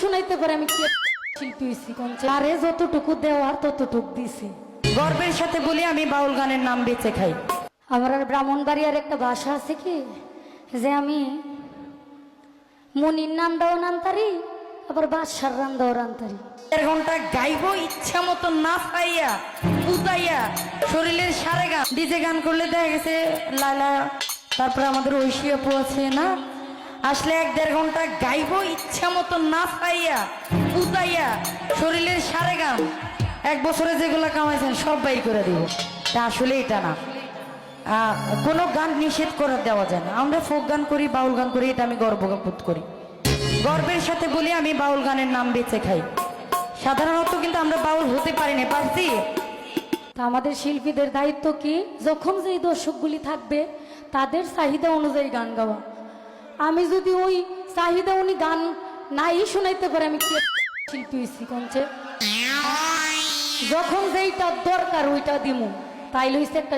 শুনাইতে পারে আমি শিল্পী হয়েছি আরে যতটুকু দেওয়ার ততটুকু দিছি। গর্বের সাথে বলি আমি বাউল গানের নাম বেঁচে খাই। আমার আর ব্রাহ্মণবাড়িয়ার একটা ভাষা আছে কি? যে আমি মনির নামটাও নামতারি আবার বাদশার নামটাও রান্তারি দেড় ঘণ্টা গাইবো ইচ্ছা মতো না পাইয়া উতাইয়া শরীরের সারে গান। ডিজে গান করলে দেখা গেছে লালা তারপরে আমাদের ঐশী আপু আছে না? আসলে এক দেড় ঘণ্টা গাইবো ইচ্ছা মতো না পাইয়া উতাইয়া শরীরের সারে গান। এক বছরে যেগুলো কামাইছেন সব বাই করে দিব। তা আসলে এটা না। কোনো গান নিষেধ করে দেওয়া যায় না। আমরা ফোক গান করি, বাউল গান করি, এটা আমি গর্ববোধ করি। গর্বের সাথে বলি, আমি বাউল গানের নাম বেঁচে খাই। সাধারণত কিন্তু আমরা বাউল হতে পারি না। পারছি? তা আমাদের শিল্পীদের দায়িত্ব কি? যখন যেই দর্শকগুলি থাকবে, তাদের চাহিদা অনুযায়ী গান গাওয়া। আমি যদি ওই চাহিদা উনি গান নাই শোনাইতে পারে, আমি শিল্পী হয়েছি কঞ্চে? যখন যেইটা দরকার ওইটা দিমু, তাইলে হইছে একটা